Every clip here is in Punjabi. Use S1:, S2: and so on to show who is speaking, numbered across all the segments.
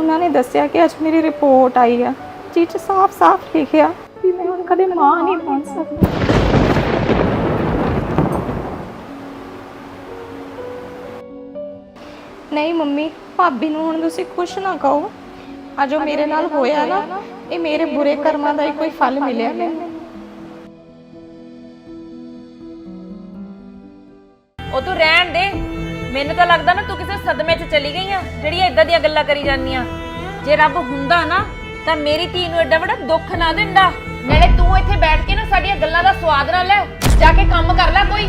S1: ਉਹਨਾਂ ਨੇ ਦੱਸਿਆ ਕਿ ਅੱਜ ਮੇਰੀ ਰਿਪੋਰਟ ਆਈ ਆ। ਜਿਸ 'ਚ ਸਾਫ਼-ਸਾਫ਼ ਲਿਖਿਆ ਕਿ ਮੈਂ ਹੁਣ ਕਦੇ ਮਾਂ ਨਹੀਂ ਬਣ ਸਕਦੀ। ਨਹੀਂ ਮੰਮੀ ਭਾਬੀ ਨੂੰ ਹੁਣ ਤੁਸੀਂ ਕੁਛ ਨਾ ਕਹੋ। ਆ ਜੋ ਮੇਰੇ ਨਾਲ ਹੋਇਆ ਨਾ ਇਹ ਮੇਰੇ ਬੁਰੇ ਕਰਮਾਂ ਦਾ ਹੀ ਕੋਈ ਫਲ ਮਿਲਿਆ ਮੈਨੂੰ।
S2: ਉਹ ਤੂੰ ਰਹਿਣ ਦੇ। ਮੈਨੂੰ ਤਾਂ ਲੱਗਦਾ ਨਾ ਤੂੰ ਕਿਸੇ ਸਦਮੇ 'ਚ ਚਲੀ ਗਈ ਆ ਜਿਹੜੀਆਂ ਇਦਾਂ ਦੀਆਂ ਗੱਲਾਂ ਕਰੀ ਜਾਂਦੀਆਂ ਜੇ ਰੱਬ ਹੁੰਦਾ ਨਾ, ਤਾਂ ਮੇਰੀ ਧੀ ਨੂੰ ਐਡਾ ਵੱਡਾ ਦੁੱਖ ਨਾ ਦਿੰਦਾ। ਨਾਲੇ ਤੂੰ ਇੱਥੇ ਬੈਠ ਕੇ ਨਾ ਸਾਡੀਆਂ ਗੱਲਾਂ ਦਾ ਸਵਾਦ ਨਾ ਲੈ, ਜਾ ਕੇ ਕੰਮ ਕਰ ਲੈ ਕੋਈ।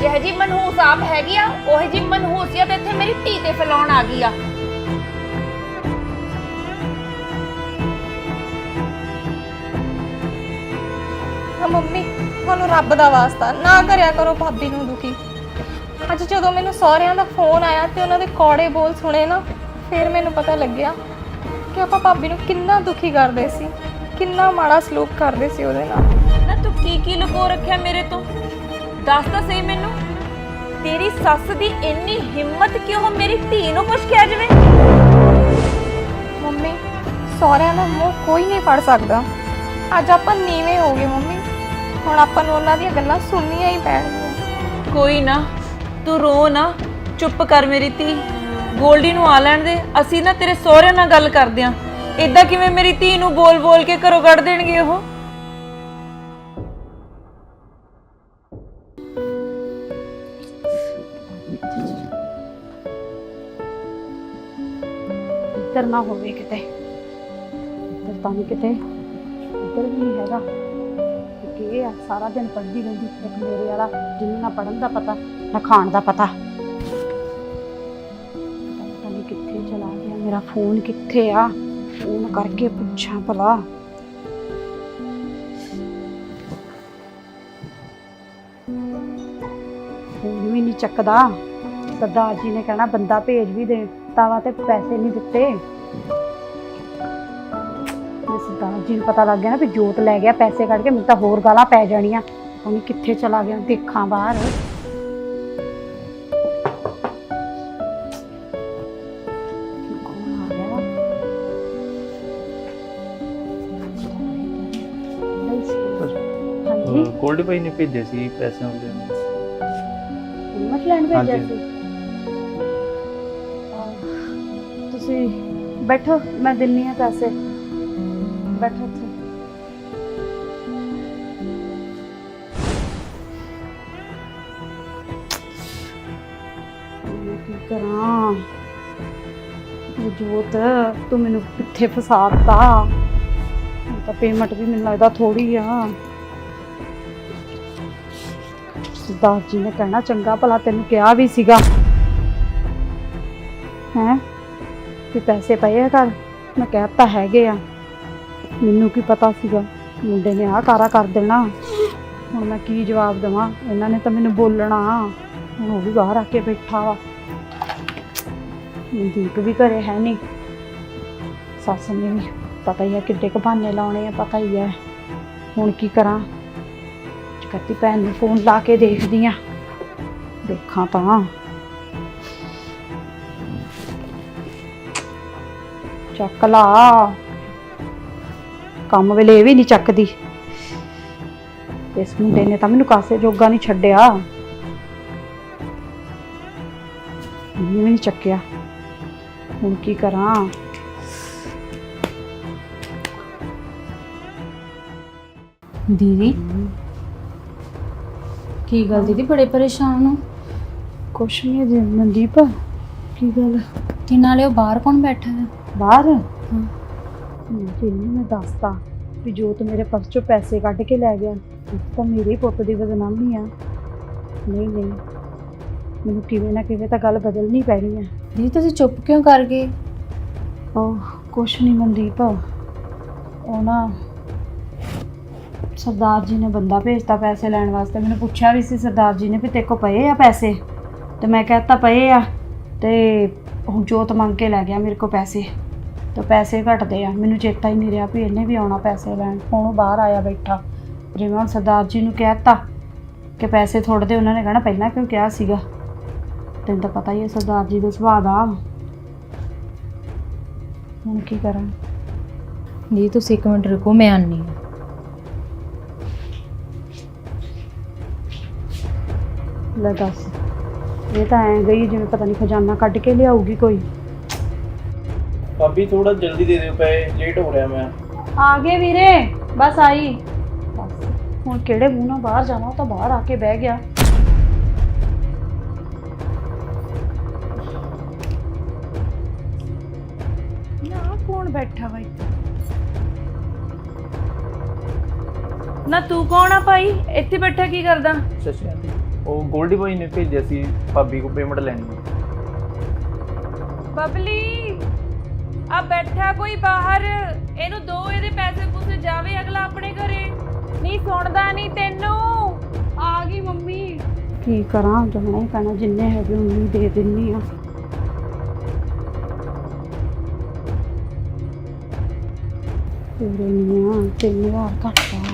S2: ਜਿਹੋ ਜੀ ਮਨਹੂਸ ਆਪ ਹੈਗੀ ਆ, ਉਹੀ ਜੀ ਮਨਹੂਸੀਅਤ ਇੱਥੇ ਮੇਰੀ ਧੀ ਤੇ ਫੈਲਾਉਣ ਆ ਗਈ ਆ।
S1: ਆ ਮੰਮੀ ਤੁਹਾਨੂੰ ਰੱਬ ਦਾ ਵਾਸਤਾ, ਨਾ ਕਰਿਆ ਕਰੋ ਭਾਬੀ ਨੂੰ ਦੁਖੀ। ਅੱਜ ਜਦੋਂ ਮੈਨੂੰ ਸਹੁਰਿਆਂ ਦਾ ਫੋਨ ਆਇਆ ਤੇ ਉਹਨਾਂ ਦੇ ਕੌੜੇ ਬੋਲ ਸੁਣੇ ਨਾ ਫਿਰ ਮੈਨੂੰ ਪਤਾ ਲੱਗਿਆ ਕਿ ਆਪਾਂ ਭਾਬੀ ਨੂੰ ਕਿੰਨਾ ਦੁਖੀ ਕਰਦੇ ਸੀ ਕਿੰਨਾ ਮਾੜਾ ਸਲੂਕ ਕਰਦੇ ਸੀ ਉਹਦੇ ਨਾਲ।
S2: ਨਾ ਤੂੰ ਕੀ ਕੀ ਲੁਕੋ ਰੱਖਿਆ ਮੇਰੇ ਤੋਂ? ਦੱਸ ਤਾਂ ਸਹੀ ਮੈਨੂੰ। ਤੇਰੀ ਸੱਸ ਦੀ ਇੰਨੀ ਹਿੰਮਤ ਕਿ ਉਹ ਮੇਰੀ ਧੀ ਨੂੰ ਕੁਛ ਕਹਿ ਜਾਵੇ?
S1: ਮੰਮੀ ਸਹੁਰਿਆਂ ਦਾ ਮੂੰਹ ਕੋਈ ਨਹੀਂ ਫੜ ਸਕਦਾ। ਅੱਜ ਆਪਾਂ ਨੀਵੇਂ ਹੋ ਗਏ ਮੰਮੀ। ਹੁਣ ਆਪਾਂ ਨੂੰ ਉਹਨਾਂ ਦੀਆਂ ਗੱਲਾਂ ਸੁਣਨੀਆਂ ਹੀ ਪੈਣਗੀਆਂ।
S2: ਕੋਈ ਨਾ। ਤੂੰ ਰੋ ਨਾ, ਚੁੱਪ ਕਰ ਮੇਰੀ ਧੀ। ਗੋਲਡੀ ਨੂੰ ਆ ਲੈਣ ਦੇ, ਅਸੀਂ ਨਾ ਤੇਰੇ ਸਹੁਰੇ ਨਾਲ ਗੱਲ ਕਰਦੇ ਆਂ। ਇਦਾਂ ਕਿਵੇਂ ਮੇਰੀ ਧੀ ਨੂੰ ਬੋਲ-ਬੋਲ ਕੇ ਘਰੋਂ ਕੱਢ ਦੇਣਗੇ ਉਹ?
S3: ਇੱਧਰ ਨਾ ਹੋਵੇ ਕਿਤੇ। ਇੱਧਰ ਤਾਂ ਨਹੀਂ ਕਿਤੇ। ਇੱਧਰ ਵੀ ਨਹੀਂ ਹੈਗਾ। ਕਿ ਇਹ ਆ, ਸਾਰਾ ਦਿਨ ਪੜ੍ਹਦੀ ਰਹਿੰਦੀ, ਇੱਕ ਮੇਰੇ ਵਾਲਾ, ਜਿਹਨੂੰ ਨਾ ਪੜਨ ਦਾ ਪਤਾ। ਨਾ ਖਾਣ ਦਾ ਪਤਾ। ਪਤਾ ਨਹੀਂ ਕਿੱਥੇ ਚਲਾ ਗਿਆ, ਮੇਰਾ ਫੋਨ ਕਿੱਥੇ ਆ? ਫੋਨ ਕਰਕੇ ਪੁੱਛਾਂ ਭਲਾ। ਫੋਨ ਵੀ ਨਹੀਂ ਚੱਕਦਾ। ਸਰਦਾਰ ਜੀ ਨੇ ਕਹਿਣਾ, ਬੰਦਾ ਭੇਜ ਵੀ ਦੇ, ਤਾਵਾ ਤੇ ਪੈਸੇ ਨਹੀਂ ਦਿੱਤੇ। ਜੇ ਸਰਦਾਰ ਜੀ ਨੂੰ ਪਤਾ ਲੱਗ ਗਿਆ ਨਾ ਵੀ ਜੋਤ ਲੈ ਗਿਆ ਪੈਸੇ ਕੱਢ ਕੇ, ਮੈਨੂੰ ਤਾਂ ਹੋਰ ਗਾਲਾਂ ਪੈ ਜਾਣੀਆਂ। ਉਹਨੇ ਕਿੱਥੇ ਚਲਾ ਗਿਆ, ਦੇਖਾਂ ਬਾਹਰ।
S4: ਗੋਲਡ ਭਾਈ ਨੇ ਭੇਜੇ ਸੀ ਪੈਸਿਆਂ ਦੇ
S3: ਹਿੰਮਤ ਲੈਣ ਭੇਜਿਆ
S4: ਹਾਂਜੀ।
S3: ਸੀ। ਆਹ, ਤੁਸੀਂ ਬੈਠੋ ਮੈਂ ਦਿੰਨੀ ਆ ਪੈਸੇ। ਬੈਠੋ ਇੱਥੇ। ਮੈਂ ਕੀ ਕਰਾਂ? ਇਹ ਜੋਤ ਤੂੰ ਮੈਨੂੰ ਕਿੱਥੇ ਫਸਾਤਾ ਹੁਣ ਤਾਂ ਪੇਮੈਂਟ ਵੀ ਮੈਨੂੰ ਲੱਗਦਾ ਥੋੜੀ ਆ। ਸਰਦਾਰ ਜੀ ਨੇ ਕਹਿਣਾ ਚੰਗਾ, ਭਲਾ ਤੈਨੂੰ ਕਿਹਾ ਵੀ ਸੀਗਾ। ਹੈ? ਕਿ ਪੈਸੇ ਪਏ ਆ ਘਰ, ਮੈਂ ਕਹਿਤਾ ਹੈਗੇ ਆ। ਮੈਨੂੰ ਕੀ ਪਤਾ ਸੀਗਾ, ਮੁੰਡੇ ਨੇ ਆਹ ਕਾਰਾ ਕਰ ਦੇਣਾ। ਹੁਣ ਮੈਂ ਕੀ ਜਵਾਬ ਦੇਵਾਂ? ਇਹਨਾਂ ਨੇ ਤਾਂ ਮੈਨੂੰ ਬੋਲਣਾ। ਹੁਣ ਉਹ ਵੀ ਬਾਹਰ ਆ ਕੇ ਬੈਠਾ ਵਾ। ਮਨਦੀਪ ਵੀ ਘਰੇ ਹੈ ਨਹੀਂ। ਸੱਸ ਨੇ ਵੀ ਪਤਾ ਹੀ ਆ ਕਿੱਡੇ ਕੁ ਬਹਾਨੇ ਲਾਉਣੇ ਆ, ਪਤਾ ਹੀ ਹੈ ਹੁਣ ਕੀ ਕਰਾਂ? ਕੱਤੀ ਭੈਣ ਨੂੰ ਫੋਨ ਲਾ ਕੇ ਦੇਖਦੀ ਆ। ਦੇਖਾਂ ਤਾਂ। ਚੱਕ ਲਾ। ਕੰਮ ਵੇਲੇ ਇਹ ਵੀ ਨਹੀਂ ਚੱਕਦੀ। ਇਸ ਮੁੰਡੇ ਨੇ ਤਾਂ ਮੈਨੂੰ ਕਾਸੇ ਜੋਗਾ ਨਹੀਂ ਛੱਡਿਆ। ਇਹਨੇ ਵੀ ਨਹੀਂ ਚੱਕਿਆ। ਹੁਣ ਕੀ ਕਰਾਂ?
S5: ਦੀਦੀ ਕੀ ਗੱਲ ਦੀਦੀ ਬੜੇ ਪਰੇਸ਼ਾਨ ਹੋ?
S3: ਕੁਛ ਨਹੀਂ ਜੀ ਮਨਦੀਪ ਕੀ ਗੱਲ?
S5: ਤੇ ਨਾਲੇ ਉਹ ਬਾਹਰ ਕੌਣ ਬੈਠਾ ਹੈ?
S3: ਬਾਹਰ? ਜੀ ਮੈਂ ਦੱਸਤਾ ਵੀ ਜੋਤ ਮੇਰੇ ਪਰਸ ਚੋਂ ਪੈਸੇ ਕੱਢ ਕੇ ਲੈ ਗਿਆ ਇਹ ਤਾਂ ਮੇਰੇ ਹੀ ਪੁੱਤ ਦੀ ਬਦਨਾਮੀ ਆ। ਨਹੀਂ ਨਹੀਂ ਮੈਨੂੰ ਕਿਵੇਂ ਨਾ ਕਿਵੇਂ ਤਾਂ ਗੱਲ ਬਦਲਣੀ ਪੈਣੀ ਆ।
S5: ਦੀਦੀ ਤੁਸੀਂ ਚੁੱਪ ਕਿਉਂ ਕਰ ਗਏ?
S3: ਉਹ ਕੁਛ ਨਹੀਂ ਮਨਦੀਪ ਉਹ ਨਾ ਸਰਦਾਰ ਜੀ ਨੇ ਬੰਦਾ ਭੇਜਤਾ ਪੈਸੇ ਲੈਣ ਵਾਸਤੇ। ਮੈਨੂੰ ਪੁੱਛਿਆ ਵੀ ਸੀ ਸਰਦਾਰ ਜੀ ਨੇ ਵੀ ਤੇਰੇ ਕੋ ਪਏ ਆ ਪੈਸੇ? ਤੇ ਮੈਂ ਕਹਿਤਾ ਪਏ ਆ। ਤੇ ਹੁਣ ਜੋਤ ਮੰਗ ਕੇ ਲੈ ਗਿਆ ਮੇਰੇ ਕੋ ਪੈਸੇ। ਤੇ ਪੈਸੇ ਘਟਦੇ ਆ। ਮੈਨੂੰ ਚੇਤਾ ਹੀ ਨਹੀਂ ਰਿਹਾ ਵੀ ਇਹਨੇ ਵੀ ਆਉਣਾ ਪੈਸੇ ਲੈਣ। ਹੁਣ ਉਹ ਬਾਹਰ ਆਇਆ ਬੈਠਾ। ਜਿਵੇਂ ਹੁਣ ਸਰਦਾਰ ਜੀ ਨੂੰ ਕਹਿਤਾ ਕਿ ਪੈਸੇ ਥੋੜੇ ਦੇ, ਉਹਨਾਂ ਨੇ ਕਹਿਣਾ ਪਹਿਲਾਂ ਕਿਉਂ ਕਿਹਾ ਸੀਗਾ? ਤੈਨੂੰ ਤਾਂ ਪਤਾ ਹੀ ਹੈ ਸਰਦਾਰ ਜੀ ਦਾ ਸੁਭਾਅ ਦਾ। ਹੁਣ ਕੀ ਕਰਾਂ?
S5: ਦੀਦੀ ਤੁਸੀਂ ਇੱਕ ਮਿੰਟ ਰੁਕੋ, ਮੈਂ ਆਨੀ ਹਾਂ।
S3: ਲੈ ਦੱਸ। ਇਹ ਤਾਂ ਐਂ ਗਈ ਜਿਵੇਂ ਪਤਾ ਨਹੀਂ ਖਜ਼ਾਨਾ ਕੱਢ ਕੇ ਲਿਆਊਗੀ ਕੋਈ।
S4: ਭਾਬੀ ਥੋੜਾ ਜਲਦੀ ਦੇ ਦਿਓ ਪੈਸੇ ਲੇਟ ਹੋ ਰਿਹਾ ਮੈਂ।
S3: ਆ ਗਏ ਵੀਰੇ ਬਸ ਆਈ। ਬਸ ਹੁਣ ਕਿਹੜੇ ਮੂੰਹ ਨਾਲ ਬਾਹਰ ਜਾਣਾ ਉਹ ਤਾਂ ਬਾਹਰ ਆ ਕੇ ਬਹਿ ਗਿਆ। ਨਾ ਕੌਣ ਬੈਠਾ ਵਾ ਇੱਥੇ?
S2: ਨਾ ਤੂੰ ਕੌਣ ਆ ਭਾਈ? ਇੱਥੇ ਬੈਠਾ ਕੀ ਕਰਦਾ?
S4: ਸੱਚੀ ਉਹ ਗੋਲਡੀ ਬੋਈ ਨੇ ਭੇਜਿਆ ਸੀ ਭਾਬੀ ਕੋ ਪੇਮੈਂਟ ਲੈਣੀ ਹੈ
S2: ਬਬਲੀ ਆ ਬੈਠਾ ਕੋਈ ਬਾਹਰ ਇਹਨੂੰ ਦੋ ਇਹਦੇ ਪੈਸੇ ਪੂਸੇ ਜਾਵੇ ਅਗਲਾ ਆਪਣੇ ਘਰੇ। ਨਹੀਂ ਸੁਣਦਾ ਨਹੀਂ ਤੈਨੂੰ।
S3: ਆ ਗਈ ਮੰਮੀ। ਕੀ ਕਰਾਂ ਜਾਣਾ ਹੀ ਪੈਣਾ ਜਿੰਨੇ ਹੈਗੇ ਉਨੀ ਦੇ ਦਿੰਨੀ ਆ। ਪੂਰੇ ਨਹੀਂ ਆ ਤਿੰਨ ਹਜ਼ਾਰ ਘੱਟ ਆ।